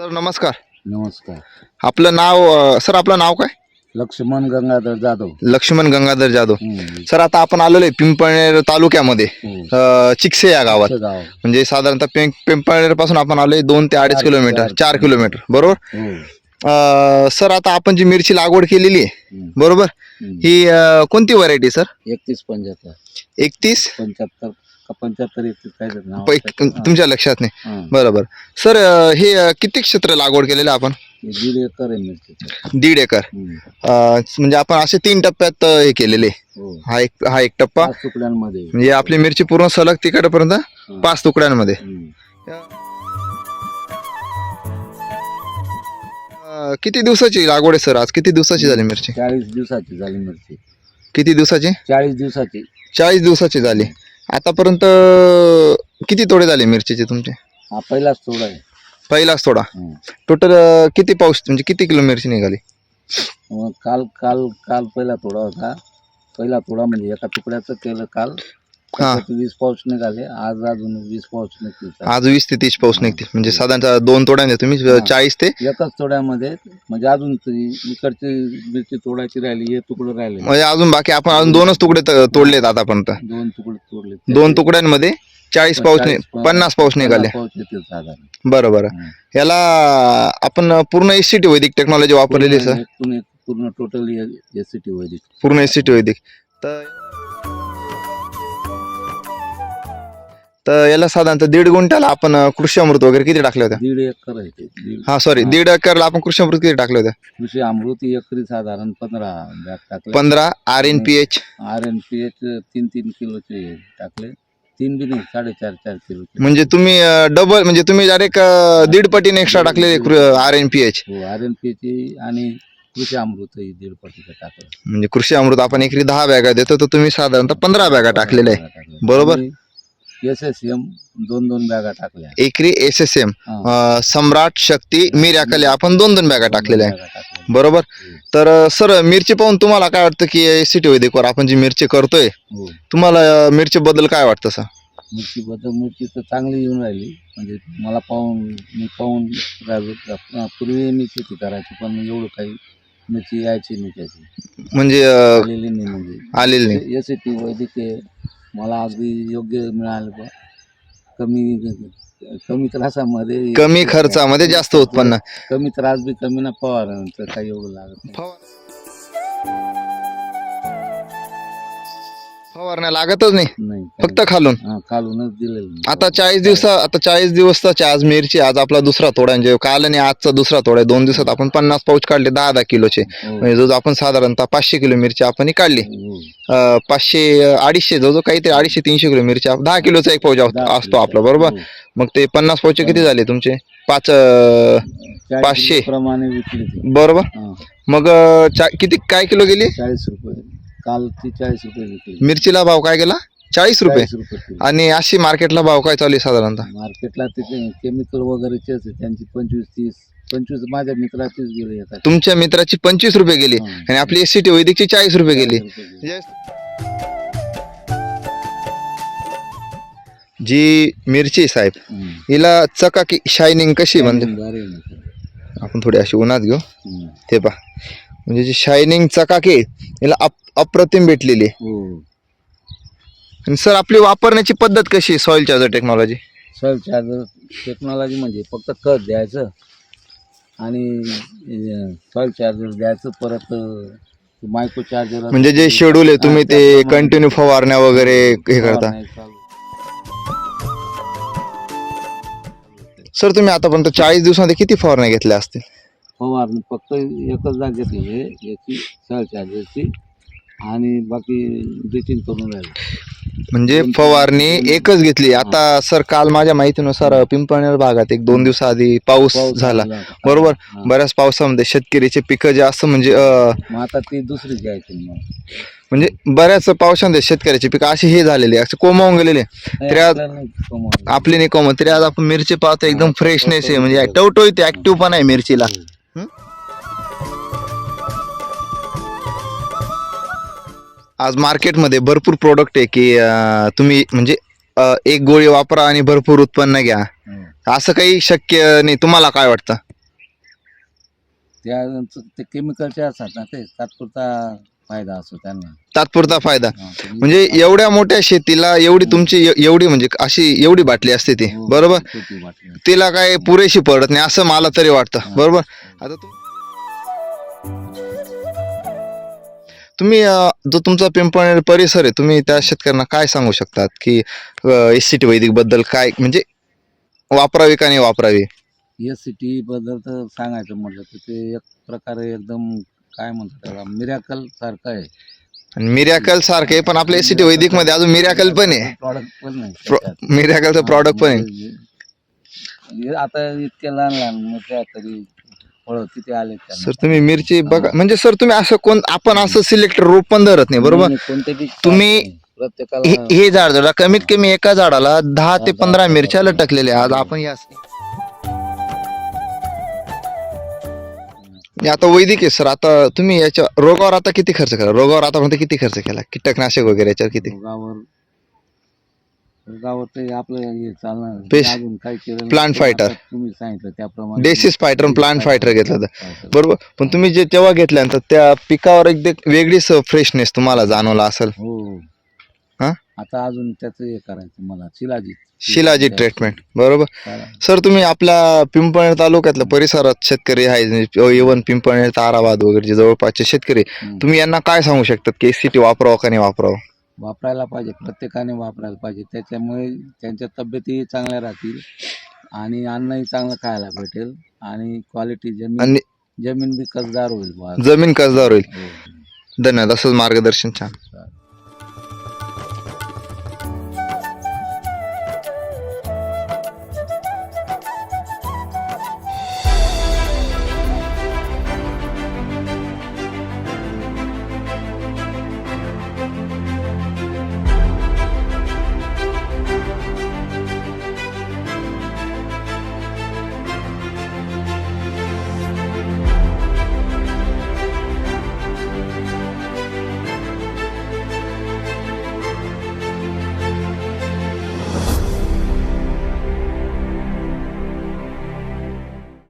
Sir नमस्कार. नमस्कार. आपलं नाव अ, सर आपलं नाव काय? लक्ष्मण गंगाधर जाधव. लक्ष्मण गंगाधर जाधव. हम्म. सर आता आपण आलेलो आहे पिंपळनेर तालुक्यामध्ये. हो. अ, चिकसे या गावात. गाव. म्हणजे साधारणतः पिं पिंपळनेरपासून आपण आलोय दोन ते अडीच किलोमीटर चार- किलोमीटर. बरोबर. अ, सर आता आपण जी मिरची लागवड केलेली आहे हम्म. बरोबर? हम्म. ही अ, कोणती व्हरायटी सर? एकतीस पंच्याहत्तर. एकतीस? पंच्याहत्तर. पंच्याहत्तर एकतीस काय तरी नाव पै- आहे. तुमच्या लक्षात नाही. हा. बरोबर. सर अ, हे अ, किती क्षेत्र लागवड केलेलं आपण? हे दीड एकर आहे दीड एकर. अ, म्हणजे आपण असे तीन टप्प्यात अ, हे केलेले. हो. हा एक हा एक टप्पा. पाच तुकड्यांमध्ये. म्हणजे आपली मिरची पूर्ण सलग तिकडपर्यंत. पाच तुकड्यांमध्ये. हम्म. अ, किती दिवसाची लागवड आहे सर? आज किती दिवसाची झाली मिरची? चाळीस दिवसाची झाली मिरची. किती दिवसाची? चाळीस दिवसाची. चाळीस दिवसाची झाली. आतापर्यंत किती तोडे झाले मिरचीचे तुमचे? हा पहिलाच तोडा आहे. पहिलाच हम्म. टोटल किती पाऊस म्हणजे किती किलो मिरची निघाली? मग काल काल काल पहिला तोडा होता. पहिला तोडा म्हणजे एका तुकड्याचं केलं काल. हा. त्याच्यात वीस पाऊस निघाले. आज अजून वीस पाऊस निघतील आज वीस ते तीस पाऊस निघते म्हणजे साधारणतः दोन तोड्याने तुम्ही. चाळीस ते एकाच तोड्यामध्ये म्हणजे अजून ती इकडची मिरची तोडायची राहिली हे तुकडं राहिले. म्हणजे अजून बाकी आपण अजून दोनच तुकडे त- तोडलेत आतापर्यंत. दोन तुकडे तोडले दोन तुकड्यांमध्ये चाळीस पाऊस नि- चाळीस- पन्नास पाऊस निघाले. पन्नास पाऊस येतील साधारण. बरं बरं. हम्म. याला आपण पूर्ण एस सी टी वैदिक टेक्नॉलॉजी वापरलेली आहे, सर पूर्ण पूर्ण टोटल एस सी टी वैदिक. पूर्ण एस सी टी वैदिक. तर तर याला साधारणतः दीड गुंठ्याला आपण कृषी अमृत वगैरे किती टाकले होते दीड एकर आहे ते दीड. हा सॉरी दीड एकरला आपण कृषी अमृत किती टाकले होते कृषी अमृती एकरी साधारण पंधरा बॅग टाकले. पंधरा R N P H R N P H तीन तीन किलोचे टाकले. तीन बी नाही साडेचार चार किलोचे. म्हणजे तुम्ही डबल म्हणजे तुम्ही डायरेक्ट दीड पटीने एक्स्ट्रा टाकलेले आर एन पी एच हो आर एन पी ची आणि कृषी अमृत ही दीड पटीचं टाकलं. म्हणजे कृषी अमृत आपण एकरी दहा बॅगा देतो तर तुम्ही साधारणतः पंधरा बॅगा टाकलेल्या आहे. बरोबर. एस एस एम दोन दोन बॅगा टाकल्या. एकरी S S M. Samrat Shakti miracle आपण दोन दोन बॅगा टाकलेल्या आहे. बरोबर? हो. तर सर मिरची पाहून तुम्हाला काय वाटतं की एस सी टी वैदिकवर आपण जी मिरची करतोय हो. तुम्हाला अं, मिरचीबद्दल काय वाटतं सर? मिरची बद्दल मिरची तर चांगली येऊन राहिली. म्हणजे मला पाहून मी पाहून राहिलो पूर्वी मी शेती करायची पण एवढं काही मिरची यायची नाही त्याची. म्हणजे आलेली नाही म्हणजे. आलेली नाही. एस टी वैदिक. मला अगदी योग्य मिळालं बा कमी कमी त्रासामध्ये कमी खर्चामध्ये जास्त उत्पन्न कमी त्रास बी कमी ना फवारण्याचं काही एवढं लागत नाही. फवारण्या लागतच नाही नाही फक्त खालून हा, काढूनच दिलेलं आता चाळीस दिवसा आता चाळीस दिवसाची आज मिरची आज आपला दुसरा तोडा म्हणजे काल आणि आजचा दुसरा तोडा आहे. दोन दिवसात आपण पन्नास पाऊच काढले दहा दहा किलोचे हो. म्हणजे जवळ आपण साधारणतः पाचशे किलो मिरची आपण ही काढली हो. अं, पाचशे अं, अडीचशे जवळ काहीतरी अडीचशे तीनशे किलो मिरची आप- दहा किलोचा एक पाऊच दहा असतो- असतो किलो. आपला बरोबर हो. मग ते पन्नास पाऊचे किती झाले तुमचे पाच अं, चाळीस पाचशे. प्रमाणे विकली ती बरोबर हा. मग अं, चा- किती काय किलो गेली चाळीस रुपये काल ती चाळीस रुपये विकली मिरचीला भाव काय गेला चाळीस रुपये चाळीस रुपये किलो. आणि अशी मार्केटला भाव काय चालू आहे साधारणतः मार्केटला ते केमिकल वगैरेचे असते त्यांची पंचवीस तीस पंचवीस माझ्या मित्राचीच गेले येतात तुमच्या मित्राची पंचवीस रुपये गेली हा. आणि आपली एस सी टी वैदिकची चाळीस रुपये गेली. जी मिरची आहे, साहेब हम्म. हिला चकाकी शायनिंग कशी म्हणजे भारी आहे ना ते. आपण थोडी अशी उन्हात घेऊ हम्म. ते पा म्हणजे जी शायनिंग चकाकी आहे, हिला अप- अप्रतिम भेटलेली आहे. आणि सर आपली वापरण्याची पद्धत कशी soil charger technology soil charger technology म्हणजे फक्त खत द्यायचं आणि सॉइल चार्जर द्यायचं परत मायक्रो चार्जर म्हणजे जे शेड्यूल आहे तुम्ही ते कंटिन्यू फवारण्या वगैरे हे करता? सर तुम्ही आतापर्यंत चाळीस दिवसामध्ये किती फवारण्या घेतल्या असतील? फवारणी फक्त एकच जाग घेतली आहे याची चार्जरची आणि बाकी ड्रिचिंग करून राहिलं. म्हणजे फवारणी एकच घेतली. आता सर काल माझ्या माहितीनुसार पिंपळनेर भागात एक दोन दिवसाआधी पाऊस झाला. बरोबर हा. बऱ्याच पावसामध्ये शेतकरीचे पिकं जे असं म्हणजे आता ती दुसरी घ्यायची म्हणजे बऱ्याच पावसामध्ये शेतकऱ्याचे पिकं असे हे झालेले असे कोमावून गेलेले तरी आज. आपली नाही कोमत तरी आज आपण मिरची पाहतो एकदम फ्रेशनेस आहे. म्हणजे टवटवीत ऍक्टिव्ह पण आहे मिरचीला. आज मार्केटमध्ये भरपूर प्रोडक्ट आहे की अं, तुम्ही म्हणजे अं, एक गोळी वापरा आणि भरपूर उत्पन्न घ्या. असं काही शक्य नाही. तुम्हाला काय वाटतं? त्या ते केमिकलचे असतात ना ते तात्पुरता फायदा असतो त्यांना. तात्पुरता फायदा. हा, ते म्हणजे एवढ्या मोठ्या शेतीला एवढी तुमची एवढी म्हणजे अशी एवढी बाटली असते ती. हो, बरोबर. तिला काय पुरेशी पडत नाही असं मला तरी वाटतं. बरोबर? आता तू तुम्ही जो तुमचा पिंपळ परिसर आहे तुम्ही त्या शेतकऱ्यांना काय सांगू शकतात? की एस सी टी वैदिकबद्दल काय म्हणजे वापरावी का नाही वापरावी? एस सी टी बद्दल तर सांगायचं म्हटलं तर ते एक प्रकारे एकदम काय म्हणतात त्याला मिरॅकल सारखं आहे. आणि मिरॅकल सारखे पण आपल्या एस सी टी वैदिकमध्ये अजून मिरॅकल पण आहे. प्रॉडक्ट पण नाही. त्याच्यात. मिरॅकलचं प्रॉडक्ट पण आहे. आता इतके लहान लहान मिरच्या तरी फळं आले. सर तुम्ही मिरची बघा. म्हणजे सर तुम्ही असं कोण आपण असं सिलेक्ट रोप पण धरत नाही बरोबर? नाही, कोणते बी तुम्ही. प्रत्येकाला हे झाड जरा कमीत कमी एका झाडाला दहा ते पंधरा मिरच्या लटकलेल्या आज आपण या आता वैदिक आहे सर. आता तुम्ही याच्या रोगावर आता किती खर्च करा? रोगावर आतापर्यंत किती खर्च केला? कीटकनाशक वगैरे याच्यावर किती? रोगावर रोगावर ते आपलं हे चालणार Pest- अजून काय केलं नाही. Plant fighter. आता तुम्ही सांगितलं त्याप्रमाणे डेसिस फायटर प्लांट फायटर घेतलं होतं. बरोबर पण तुम्ही जे तेव्हा घेतल्यानंतर त्या पिकावर एकदम वेगळीच फ्रेशनेस तुम्हाला जाणवला असेल हो हा? आता अजून त्याचं हे करायचं मला शिलाजी शिलाजी ट्रीटमेंट बरोबर. सर तुम्ही आपल्या पिंपळनेर तालुक्यातल्या परिसरात शेतकरी आहे इव्हन पिंपळनेर ताराबाद वगैरे जे जवळपासचे शेतकरी. तुम्ही यांना काय सांगू शकतात की एसीटी वापरावं का नाही वापरावं वापरायला पाहिजे प्रत्येकाने वापरायला पाहिजे त्याच्यामुळे त्यांच्या तब्येतीही चांगल्या राहतील आणि अन्नही चांगलं खायला भेटेल आणि क्वालिटी जमीन आणि जमीन बी कसदार होईल बुवा. जमीन कसदार होईल हो. धन्यवाद असंच मार्गदर्शन छान